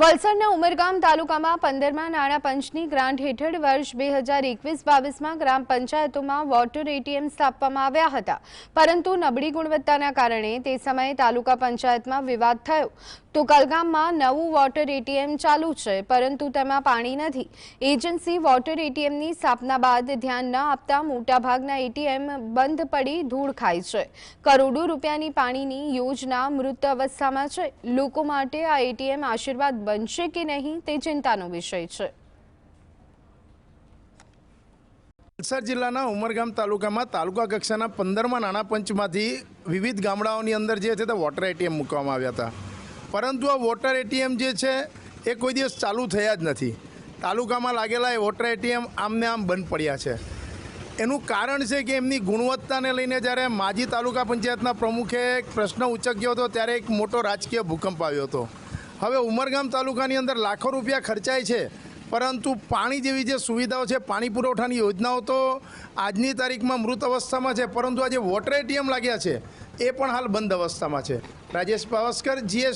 વલસાડના ઉમરગામ તાલુકામાં પંદરમાં નાણાં પંચની ગ્રાન્ટ હેઠળ વર્ષ બે હજાર એકવીસ બાવીસમાં ગ્રામ પંચાયતોમાં વોટર એટીએમ સ્થાપવામાં આવ્યા હતા. પરંતુ નબળી ગુણવત્તાના કારણે તે સમયે તાલુકા પંચાયતમાં વિવાદ થયો. તો કલગામમાં નવું વોટર એટીએમ ચાલુ છે, પરંતુ તેમાં પાણી નથી. એજન્સી વોટર એટીએમની સ્થાપના બાદ ધ્યાન ન આપતા મોટાભાગના એટીએમ બંધ પડી ધૂળ ખાય છે. કરોડો રૂપિયાની પાણીની યોજના મૃત અવસ્થામાં છે. લોકો માટે આ એટીએમ આશીર્વાદ બનશે કે નહીં તે ચિંતાનો વિષય છે. વલસાડ જિલ્લાના ઉમરગામ તાલુકામાં તાલુકા કક્ષાના પંદરમાં નાણાં પંચમાંથી વિવિધ ગામડાઓની અંદર જે છે તે વોટર એટીએમ મૂકવામાં આવ્યા હતા. પરંતુ આ વોટર એટીએમ જે છે એ કોઈ દિવસ ચાલુ થયા જ નથી. તાલુકામાં લાગેલા એ વોટર એટીએમ આમને આમ બંધ પડ્યા છે. એનું કારણ છે કે એમની ગુણવત્તાને લઈને જ્યારે માજી તાલુકા પંચાયતના પ્રમુખે એક પ્રશ્ન ઉચક્યો હતો ત્યારે એક મોટો રાજકીય ભૂકંપ આવ્યો હતો. હવે ઉમરગામ તાલુકાની અંદર લાખો રૂપિયા ખર્ચાય છે. પરંતુ પાણી જેવી જે સુવિધાઓ છે, પાણી પુરવઠાની યોજનાઓ તો આજની તારીખમાં મૃત અવસ્થામાં છે, પરંતુ આજે વોટર એટીએમ લાગ્યા છે. એ પણ હાલ બંધ અવસ્થામાં છે. રાજેશ પાવસ્કર, જીએસ